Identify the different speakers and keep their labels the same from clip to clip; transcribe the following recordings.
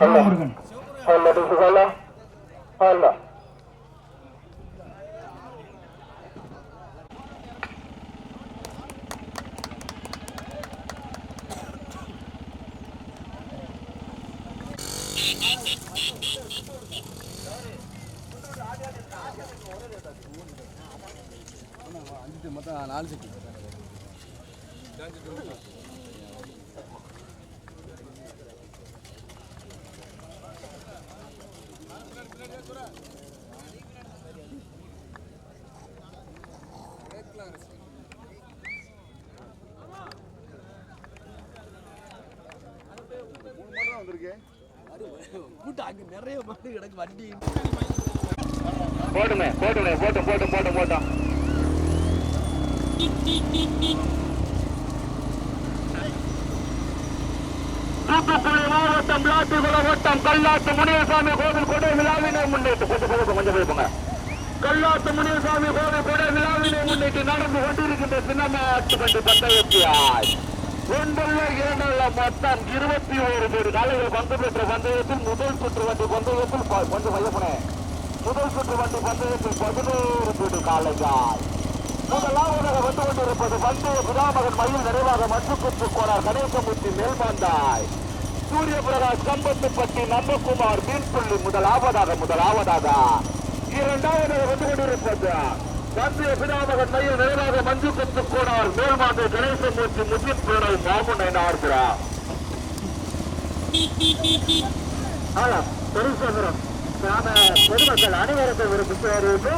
Speaker 1: Sen vurdun. Allah. Allah. Allah. நிறைய மாடு கிடக்கு வண்டி.
Speaker 2: போட்டுமே போட்டுமே போட்டும் போட்டும் போட்டும் போட்டோம் தூத்துக்குடி மாவட்டம் விளாட்டுக்குள வட்டம் கல்லாத்து முனியசாமி கோவில் கொடை விழாவினை முன்னிட்டு கொஞ்சம் கொஞ்சம் கொஞ்சம் போய்ப்போங்க கல்லாத்து முனியசாமி கோவில் கொடை விழாவினை முன்னிட்டு நடந்து கொண்டிருக்கின்ற சின்னமாட்டு பண்டு பந்தயத்தியாய். ஒன்றுள்ள இரண்டல்ல மொத்தம் இருபத்தி ஓரு பேர். காலையில் பந்து பெற்ற பந்தயத்தில் முதல் சுற்று வண்டி பந்தயத்தில் கொஞ்சம் வையப்பனே முதல் சுற்று வண்டி பந்தயத்தில் பதினோரு பேர் காலையாய். முதலாவதாக வந்து கொண்டிருப்பது பந்தய புதாமகன் மயில் நிறைவாக மற்றுக்குத்து கோனார் கணேசமூர்த்தி மேல்பாந்தாய் சூரிய பிரகாஷ் கம்பத்துப்பட்டி நம்பகுமார் மீன்புள்ளி முதலாவதாக முதலாவதாக. இரண்டாவதாக வந்து கொண்டிருப்பது பந்தய பிதாமகன் நேராக நிறைவாக கொத்து கோனார் மேல்பாந்தை கணேசமூர்த்தி முஜித் பேரல் மாமுனை நார்கிறார் ஆனா பெருசகரம் நாம பொதுமக்கள் அனைவருக்கும் ஒரு புத்தகருக்கு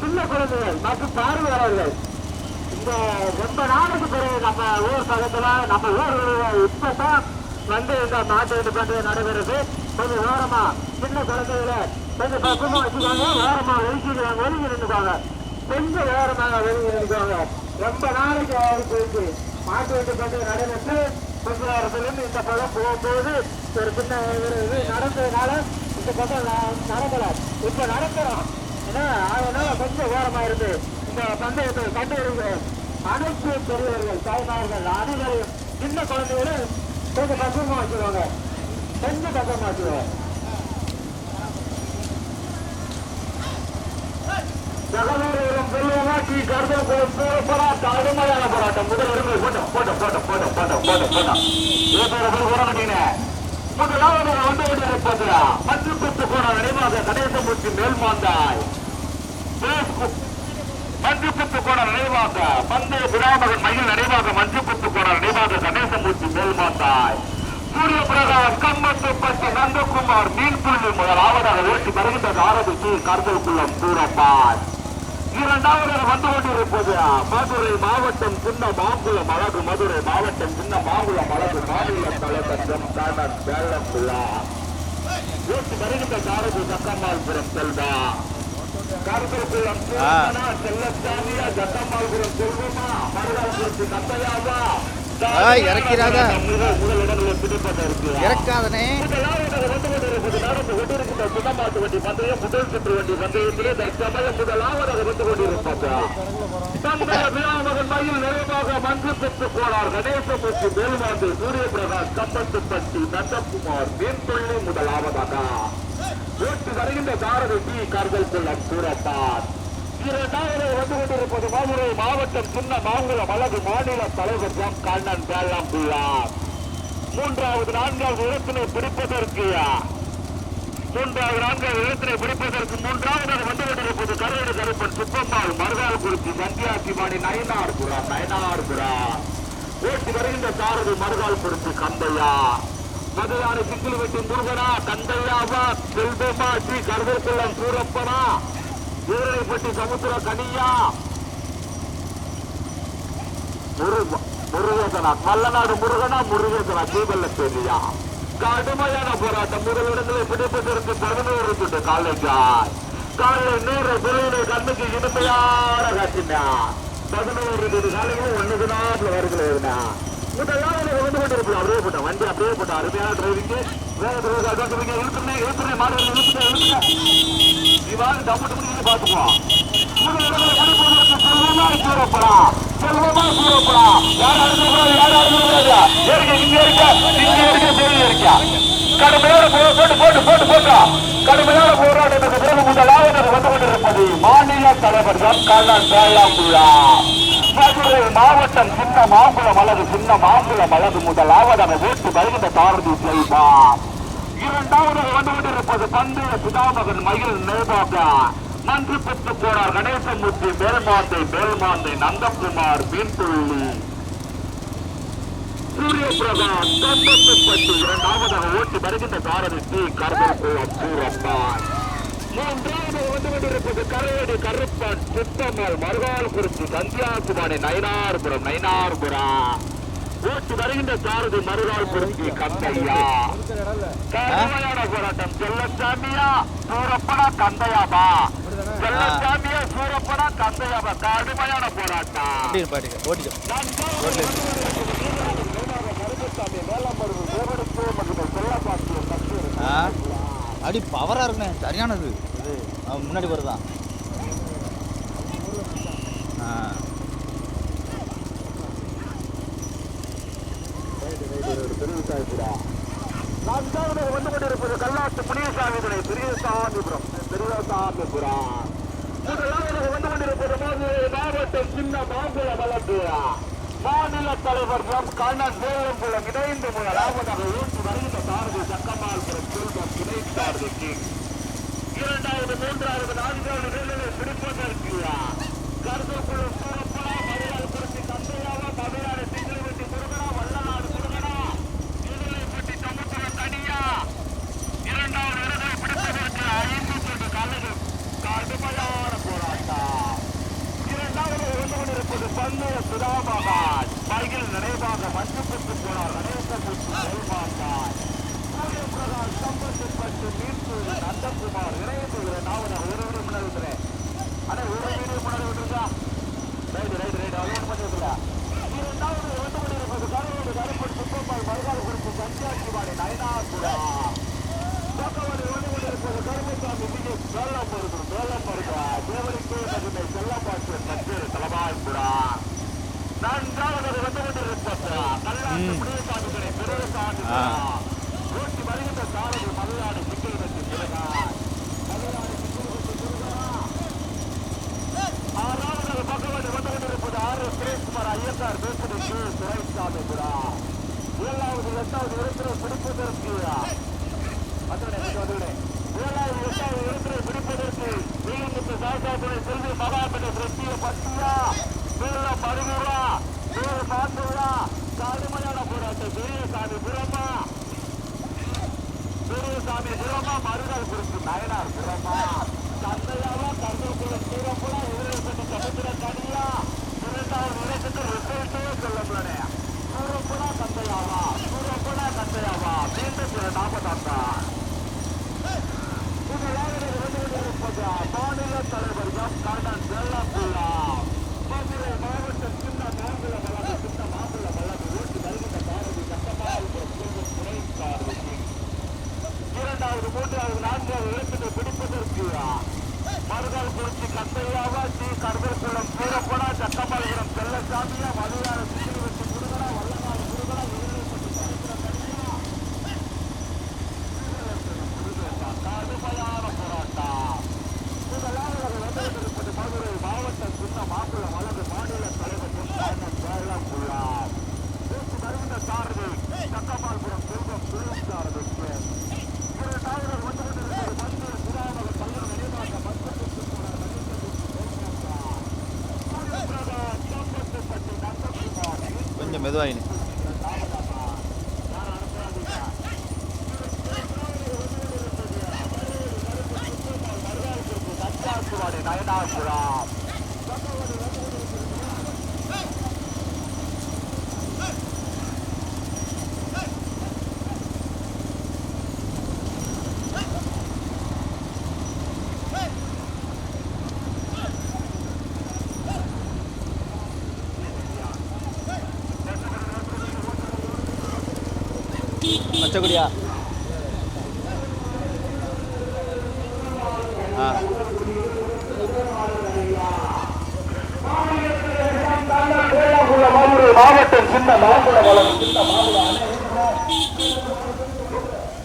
Speaker 2: சின்ன குழந்தைகள் மற்றும் பார்வையாளர்கள். இந்த ரொம்ப நாளுக்கு பிறகு நம்ம ஊர் பக்கத்துல நம்ம ஊர்களில் இப்பதான் வந்து இந்த மாட்டு வீட்டு பந்தயம் நடைபெறுது. கொஞ்சம் ஓரமா சின்ன குழந்தைகள கொஞ்சம் பக்கமா வச்சுக்காங்க. ஓரமா ஒதுக்கிடுவாங்க ஒதுங்கி நின்றுக்காங்க. கொஞ்சம் ஓரமாக ஒதுங்கி நின்றுக்காங்க. ரொம்ப நாளைக்கு ஆகி மாட்டு வீட்டு பண்டிகை நடைபெற்று கொஞ்ச நேரத்துல இருந்து இந்த பக்கம் போகும்போது ஒரு சின்ன இது நடந்ததுனால இந்த பக்கம் ந- நடக்கல. இப்ப நடக்கிறோம். ஏன்னா அதனால கொஞ்சம் ஓரமாக இருந்து இந்த பந்தயத்தை கண்டு வருகிற அனைத்து பெரியவர்கள் தாய்மார்கள் அனைவரையும் சின்ன குழந்தைகளும் கொஞ்சம் பக்கமா வச்சுருவாங்க கொஞ்சம் பக்கமா வச்சுருவாங்க ஜகதீரம் செல்வமாக்கி கருதல் போராட்டம் அருமையான போராட்டம் முதல் உரிமை போட்டோம் போட்டோம் போட்டோம் போட்டோம் போட்டோம் போட்டோம் போட்டோம் போட மாட்டீங்க முதலாவது வந்து கொண்டிருப்பது பத்து பத்து போன நினைவாக மேல்மாந்தாய் புத்து போன நினைவாக பந்தய பிராமகன் மயில் நினைவாக மஞ்சு புத்து போன நினைவாக கணேசமூர்த்தி மேல்மாந்தாய். சூரிய பிரகாஷ் கம்மத்து பட்டு நந்தகுமார் மீன்புள்ளி முதலாவதாக ஓட்டி வருகின்ற ஆரம்பி சி கருதல்குளம் சூரப்பான் இரண்டாவதாக வந்து கொண்டிருப்பது மதுரை மாவட்டம் சின்ன மாங்குளம் அழகு மதுரை மாவட்டம் சின்ன மாங்குளம் அழகு மாநில தலைவர் எம் வேளம் வேளம்புள்ளா ஓட்டி வருகின்ற சாரதி சக்கம்மாள்புரம் செல்வா. பிடிப்பதற்கு
Speaker 1: இறக்காதனே.
Speaker 2: முதல் சுற்று வண்டி பந்தயத்திலே தற்சமயம் முதலாவதாக வந்து மயில் நிறைவாக மஞ்சு பெற்று போனார். கணேசமூர்த்தி மேல்வாந்து சூரிய பிரகாஷ் கம்பத்துப்பட்டி நந்தகுமார் மீன்பள்ளி முதலாவதாக. ஓட்டு வருகின்ற தாரதி டி கர்தல் குளம் சூரப்பான் இரண்டாவது வந்து கொண்டிருப்பது மதுரை மாவட்டம் சின்ன மாங்குளம் அழகு மாநில தலைவர் ஜாம் கண்ணன் வேளாண் பிள்ளார் மூன்றாவது நான்காவது இடத்தினை பிடிப்பதற்கு மூன்றாவது நான்காவது இடத்தினை பிடிப்பதற்கு மூன்றாவது வந்து கொண்டிருப்பது கரையடு கருப்பன் சுப்பம்மாள் மருதாள் குறிச்சி சந்தியாசிமாணி நயனார் புறா நயனார் புறா ஓட்டு வருகின்ற சாரதி மருதாள் குறிச்சி கம்பையா. மதுராணி சிங்கிள் வெட்டி முருகனா கந்தையாவா செல்வமா ஸ்ரீ கருவேக்குளம் சூரப்பனா வீரனைப்பட்டி சமுத்திர கனியா. முருகேசனா மல்லநாடு முருகனா முருகேசனா தீபல்ல தெரியா கடுமையான போராட்டம். முதல் முதலிடங்களை பிடிப்பதற்கு பதினோரு துண்டு காலேஜா காலை நூறு பிரிவினை கண்ணுக்கு இனிமையான காட்டினா பதினோரு துண்டு காலையும் ஒண்ணுக்கு நாட்டுல வருகிறேன் முதலாவது வந்து கொண்டிருப்பது அப்படியே போட்டோம் வண்டி அப்படியே போட்டோம் அருமையான டிரைவிங்கு வேற டிரைவருக்கு இழுத்துனே இழுத்துனே மாடு இழுத்துனே இழுத்துனே இவாறு டம்மட்டு முடிஞ்சு பார்த்துக்குவோம் செல்வமா கூறப்படா செல்வமா கூறப்படா யார் அடுத்து யார் அடுத்து இருக்க இங்க இருக்க இங்க இருக்க தெரிய இருக்கியா கடுமையான போட்டு போட்டு போட்டு போட்டா கடுமையான போராட்டத்துக்கு பிறகு முதலாவது வந்து கொண்டிருப்பது மாநில தலைவர் தான் கண்ணன் வேளாங்குழா மதுரை மாவட்டம் சின்ன மாங்குளம் அல்லது சின்ன மாங்குளம் அல்லது முதலாவது அவன் வீட்டு வருகின்ற தாரதி செய்வார் இரண்டாவது வந்து கொண்டிருப்பது பந்தய சுதாமகன் மயில் நேபாபா மன்று பெற்று போனார் கணேசமூர்த்தி மேல்மாந்தை மேல்மாந்தை நந்தகுமார் மீன்துள்ளி. சூரியபிரபா கம்பத்துப்பட்டு இரண்டாவதாக ஓட்டி வருகின்ற தாரதி டி. கருதல் கோலம் சூரப்பான் மூன்றாவது வந்து கொண்டிருப்பது கரையடி கருப்பன் சுத்தம்மாள் மருகால் குறிச்சி கந்தியாகுமாரி நயனார்புரம் நயனார்புரா. ஊட்டி வருகின்ற சாரதி மருகால் குறிச்சி கந்தையா. கடுமையான போராட்டம். செல்லச்சாமியா சூரப்பனா கந்தையாபா. செல்லச்சாமியா சூரப்பனா கந்தையாபா. கடுமையான போராட்டம்.
Speaker 1: கருப்பசாமி வேளாண் மற்றும் செல்லப்பாட்டிய அடி பவராக இருக்குண்ணே. சரியானது. இது முன்னாடி வருதான்.
Speaker 2: வந்து கொண்டிருப்பது கல்லாத்து புனியசாமி துணை பெரியசாமிபுரம் பெரியசாமிபுரம் வந்து கொண்டிருப்பது மாவட்டம் சின்ன மாங்குள வளர்ந்துரா மாநில தலைவர் கண்ணன் தேவங்குளம் இணைந்து முதலாவதாக ஜெயித்தார்கள் இரண்டாவது மூன்றாவது நான்காவது ஸ்ரீ கந்தையாவா ஸ்ரீ கருதற்குளம் சூரப்படா சட்டமல்புரம் செல்லசாமியா つまで投げたんすよ。अच्छा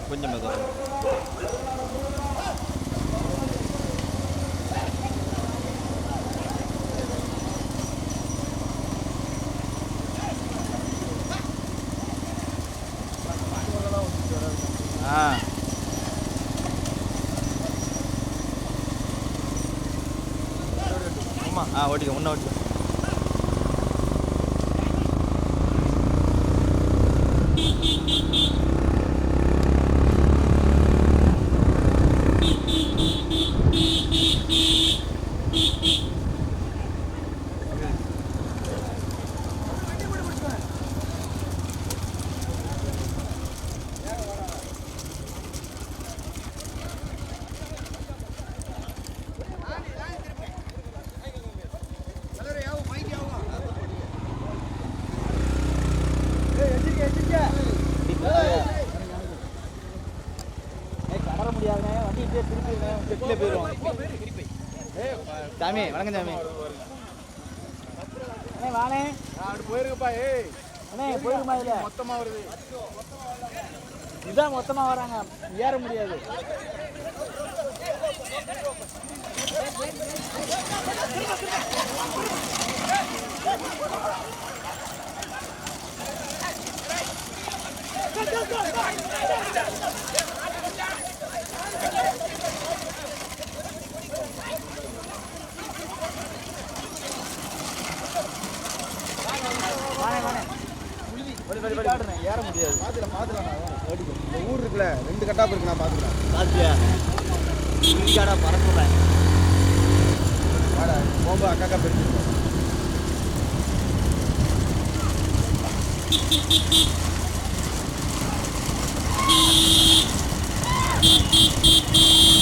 Speaker 1: கொஞ்சம் ஆ. ஆமாம் ஆ ஓட்டிக்க முன்ன ஓட்டிக்க Thank you. சாமி வணக்கம் சாமி அண்ணே வாணே
Speaker 2: போயிருக்கப்பா ஏய்
Speaker 1: அண்ணே போயிருமா இல்ல
Speaker 2: மொத்தமா வருது
Speaker 1: இதான் மொத்தமா வராங்க. ஏற முடியாது. வாணே வாணே வடி வடி வடி காடுறேன் ஏற முடியாது
Speaker 2: பாத்துக்கலாம் பாத்துக்கலாம் இந்த ஊர் இருக்குல்ல ரெண்டு கட்டாப்பு இருக்கு நான் பாத்துக்கலாம்
Speaker 1: பாத்தியா இந்தியாடா பறக்குறேன்
Speaker 2: வாடா போகும்போது அக்கா அக்கா
Speaker 1: beep, beep.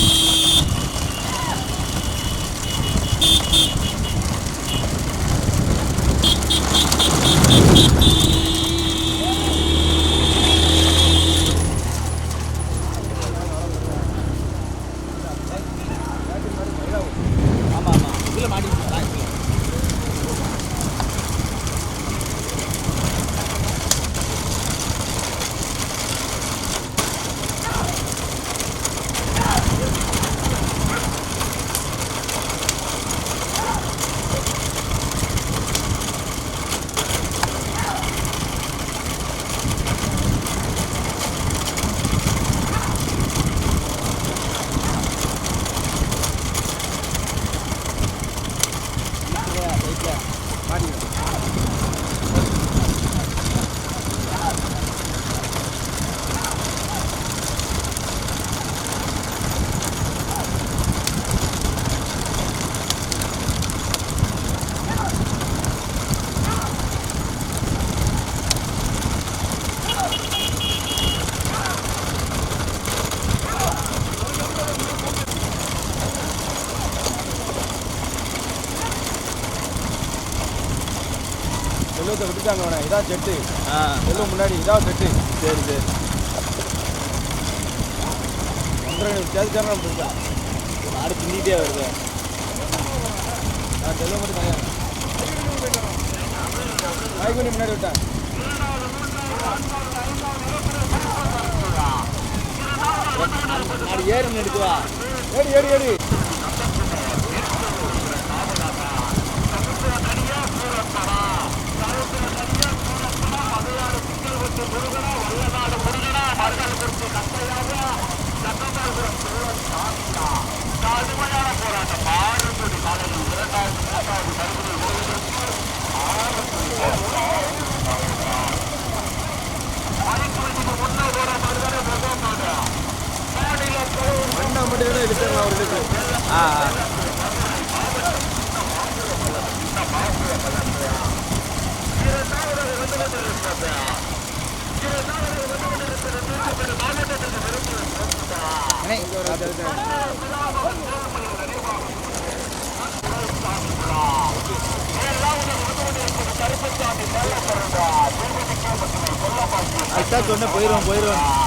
Speaker 2: செல்வத்தை விட்டுட்டாங்க அவனை இதான் செட்டு.
Speaker 1: ஆ.
Speaker 2: செல்வம் முன்னாடி இதான் செட்டு.
Speaker 1: சரி சரி.
Speaker 2: ஒன்றரை சேர்த்துக்காரன் நம்ம இருக்கா
Speaker 1: மாடு பின்னிட்டே வருது.
Speaker 2: நான் செல்வம் மட்டும் தனியாக நாய்க்குனி முன்னாடி விட்டேன்.
Speaker 1: ஏறுன்னு எடுக்குவா
Speaker 2: ஏடி ஏடி ஏடி மண்ணா மட்டும் தான் எடுத்துடலாம் ஒரு லிட்டர்
Speaker 1: சொன்ன
Speaker 2: போயிடும் போயிடும்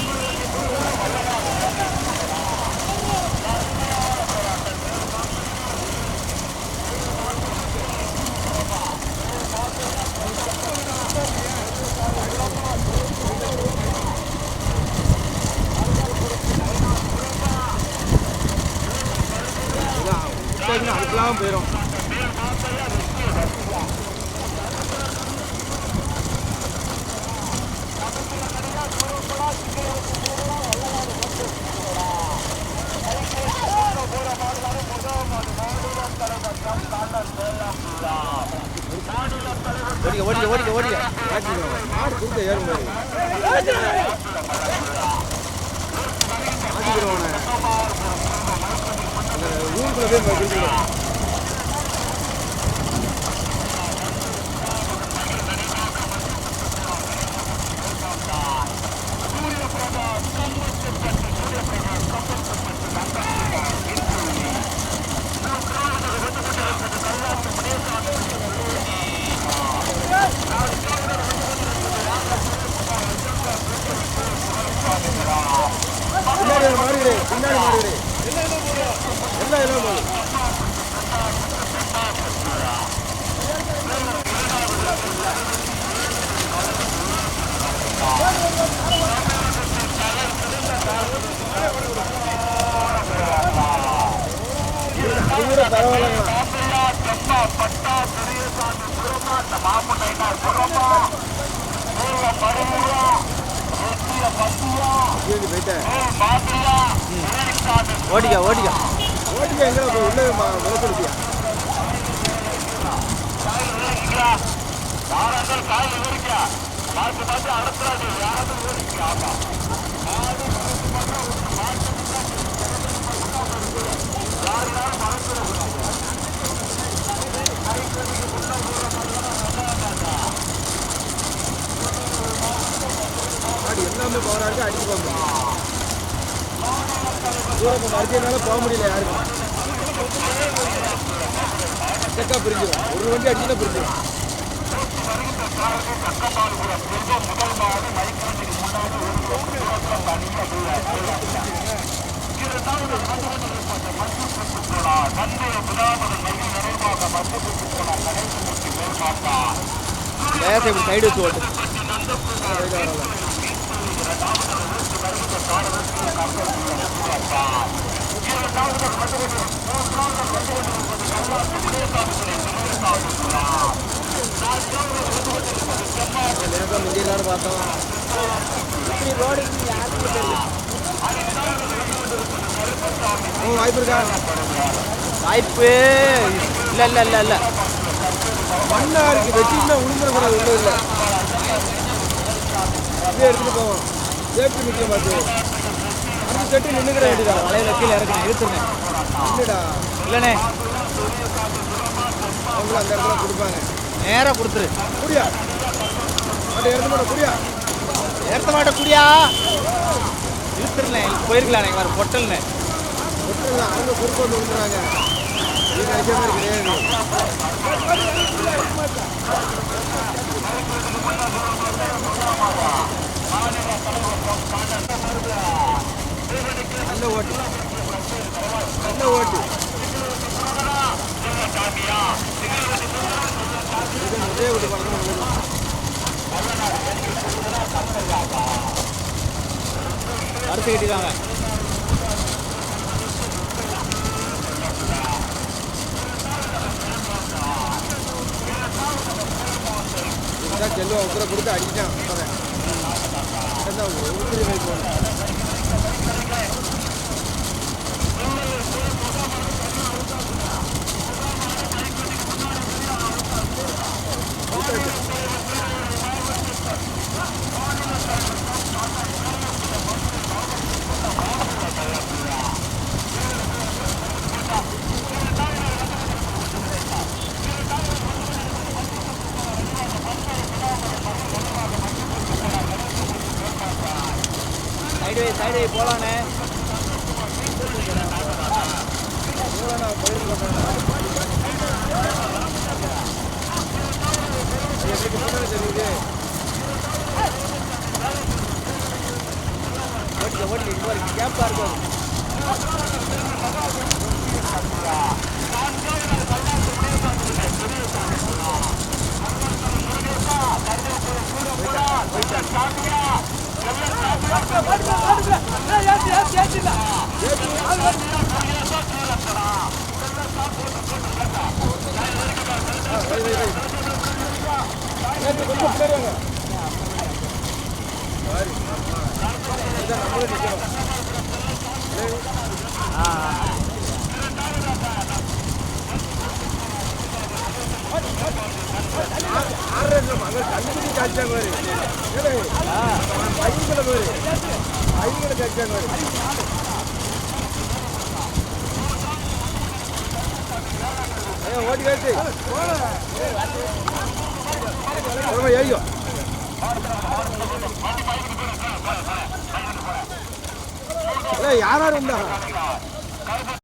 Speaker 2: இருக்கணும் கொடிக்கு வந்துடக்கூடாது விட்டாச்சுன்னா அதுக்கெல்லாம் போயிடும்
Speaker 1: ஓடிக்க ஓடிக்க ஓடிக்க ஓடிக்க
Speaker 2: மாட்டிடும் மாடு கொடுத்த ஏறும் பாரு மாட்டிக்கிறோம் அந்த ஊருக்குள்ள போய் பின்னாடி ஒரு மாடு கிடையாது பின்னாடி மாடு எல்லாம் எல்லாம் அது கூட பரவாயில்லைங்க இங்கேருந்து போயிட்டேன்
Speaker 1: ஓடிக்க ஓடிக்க
Speaker 2: ஓட்டிக்க எங்கே போய் உள்ள முளைச்சிருக்கியா மாடு எல்லாமே பவராக இருக்கு அடிச்சு போக முடியும் தூரம் மறுக்கிறதுனால போக முடியல யாருக்கும். செக்கா பிரிஞ்சிடும் ஒரு வண்டி அடிச்சுனா பிரிஞ்சிடும்
Speaker 1: சைடு வச்சு ஓட்டு.
Speaker 2: லேசாக முந்திடலான்னு பார்த்தோம் இப்படி ரோடு யாருக்கும் தெரியல வாய்ப்பு. இருக்கா
Speaker 1: வாய்ப்பு இல்லை இல்லை இல்லை இல்லை.
Speaker 2: மண்ணா இருக்கு வெட்டினா உளுந்துடக்கூடாது ஒன்றும் இல்லை. போவோம். சேஃப்டி செட்டு நின்றுக்கிற வேண்டியதா
Speaker 1: வலையில கீழே இறக்குறேன். இழுத்துருங்க.
Speaker 2: இல்லடா.
Speaker 1: இல்லைண்ணே.
Speaker 2: அவங்களும் அந்த இடத்துல கொடுப்பாங்க.
Speaker 1: நேராக கொடுத்துரு.
Speaker 2: குடியா? மாட்டை எடுத்து மாட்டோம் குடியா?
Speaker 1: ஏற்ற மாட்ட குடியா? இழுத்துருண்ணே. போயிருக்கலாம் எனக்கு வேறு பொட்டல்ண்ணே.
Speaker 2: ஒட்டுங்க அவங்க குறுக்க வந்து விழுந்துறாங்க. நீ நினைக்கிற மாதிரி கிடையாது. நல்ல ஓட்டு. நல்ல ஓட்டு. இது நிறைய ஓட்டு பழக்கம்
Speaker 1: அடுத்து கட்டிடுவாங்க
Speaker 2: இதுதான் செல்வா உத்தர கொடுத்து அடிச்சிட்டான். அப்பதான். அதான் உருப்படி ஓட்டி முன்னாடி தெரியுது
Speaker 1: ஓட்டி ஓட்டி இது மாதிரி கேப்பாக இருக்கும்
Speaker 2: நேற்று கொஞ்சம் பின்னாடி வாங்க பாரு இதான் நம்மளும் நிற்கிறோம் ஆறு லட்சம் அங்கே கண்டுபிடி காய்ச்சாங்க பாரு ஏடே, பையன்களை பாரு பையன்களை காய்ச்சாங்க பாரு ஏய், ஓட்டி காய்ச்சி ஐயோ யாரும் இருந்தா